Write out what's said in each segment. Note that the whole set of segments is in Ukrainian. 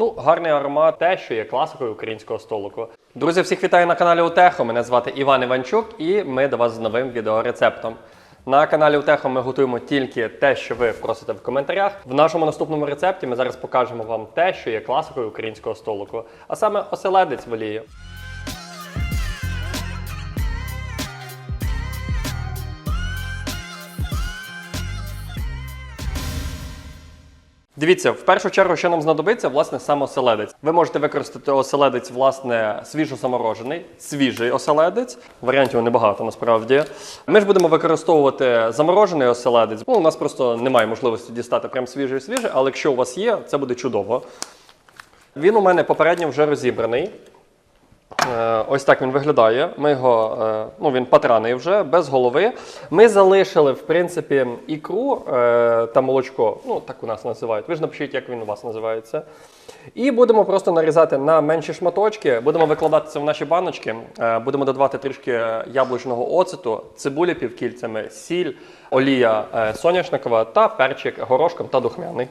Ну, гарний аромат, те, що є класикою українського столику. Друзі, всіх вітаю на каналі Утехо. Мене звати Іван Іванчук, і ми до вас з новим відеорецептом. На каналі Утехо ми готуємо тільки те, що ви просите в коментарях. В нашому наступному рецепті ми зараз покажемо вам те, що є класикою українського столику, а саме оселедець в олії. Дивіться, в першу чергу, що нам знадобиться, власне, сам оселедець. Ви можете використати оселедець, власне, свіжо-заморожений, свіжий оселедець. Варіантів небагато насправді. Ми ж будемо використовувати заморожений оселедець. Ну, у нас просто немає можливості дістати прям свіжий свіжий, але якщо у вас є, це буде чудово. Він у мене попередньо вже розібраний. Е, Ось так він виглядає. Ми його, е, ну він патраний вже, без голови. Ми залишили, в принципі, ікру е, та молочко. Ну, так у нас називають. Ви ж напишіть, як він у вас називається. І будемо просто нарізати на менші шматочки. Будемо викладати це в наші баночки. Будемо додавати трішки яблучного оцету, цибулі півкільцями, сіль, олія соняшникова та перчик горошком та духмяний.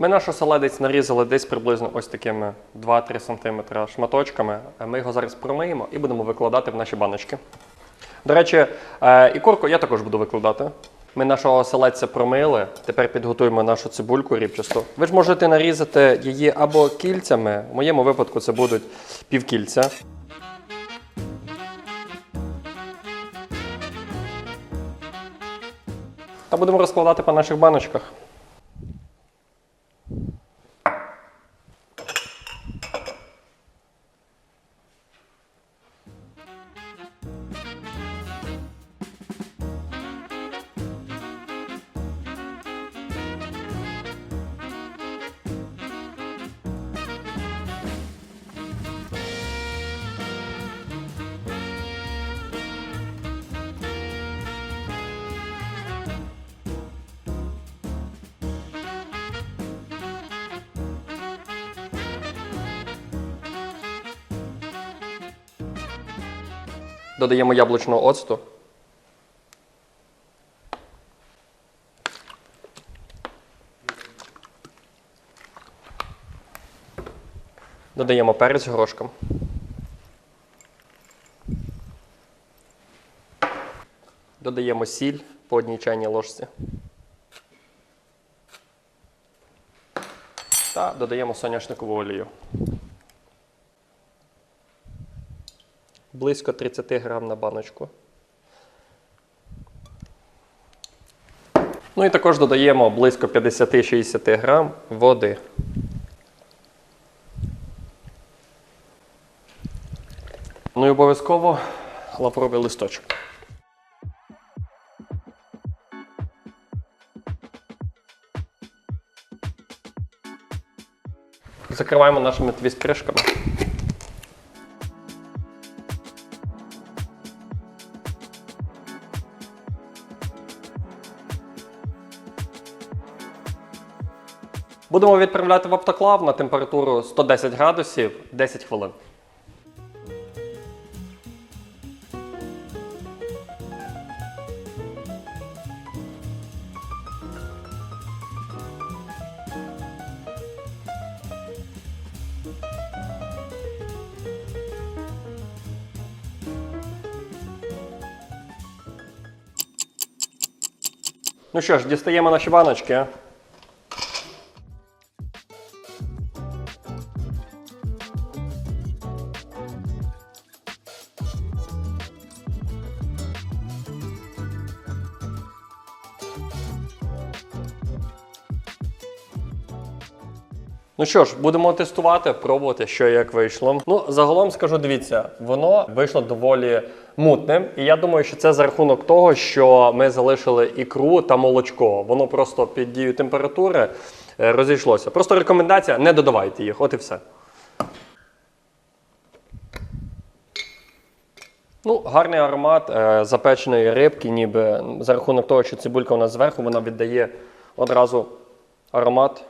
Ми наш оселедець нарізали десь приблизно ось такими 2-3 см шматочками. Е, Ми його зараз промиємо і будемо викладати в наші баночки. До речі, е, і курку я також буду викладати. Ми нашого оселедця промили. Тепер підготуємо нашу цибульку рібчасту. Ви ж можете нарізати її або кільцями. В моєму випадку це будуть півкільця. Та будемо розкладати по наших баночках. Додаємо яблучного оцту. Додаємо перець горошком. Додаємо сіль по одній чайній ложці. Та додаємо соняшникову олію. Близько 30 грам на баночку. Ну і також додаємо близько 50-60 грам води. Ну і обов'язково лавровий листочок. Закриваємо нашими твіст-кришками. Будемо відправляти в автоклав на температуру 110 градусів 10 хвилин. Ну що ж, дістаємо наші баночки. Ну що ж, будемо тестувати, пробувати, що як вийшло. Ну, загалом скажу, дивіться, воно вийшло доволі мутним. І я думаю, що це за рахунок того, що ми залишили ікру та молочко. Воно просто під дією температури е, розійшлося. Просто рекомендація: не додавайте їх, от і все. Ну, гарний аромат е, запеченої рибки, ніби за рахунок того, що цибулька у нас зверху, вона віддає одразу аромат.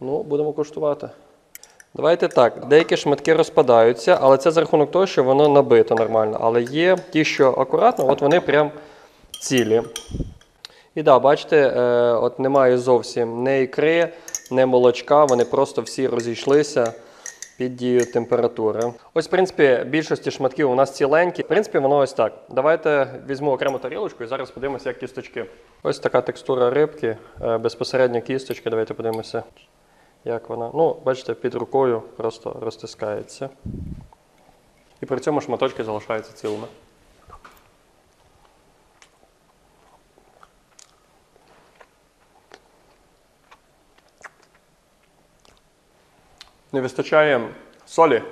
Ну, будемо куштувати. Давайте так. Деякі шматки розпадаються, але це за рахунок того, що воно набито нормально. Але є ті, що акуратно, от вони прям цілі. І да, бачите, е, от немає зовсім ні ікри, ні молочка, вони просто всі розійшлися під дією температури. Ось, в принципі, більшості шматків у нас ціленькі. В принципі, воно ось так. Давайте візьму окрему тарілочку і зараз подивимося, як кісточки. Ось така текстура рибки, е, безпосередньо кісточки. Давайте подивимося, як вона. Ну, бачите, під рукою просто розтискається. І при цьому шматочки залишаються цілими. Не вистачає солі.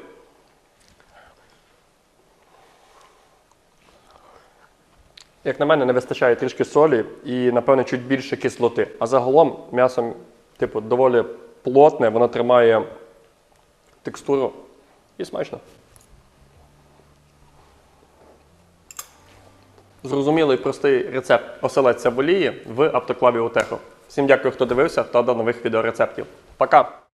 Як на мене, не вистачає трішки солі і, напевно, чуть більше кислоти. А загалом м'ясо, типу, доволі плотне, воно тримає текстуру і смачно. Зрозумілий простий рецепт оселедця волії в автоклаві Утехо. Всім дякую, хто дивився та до нових відеорецептів. Пока!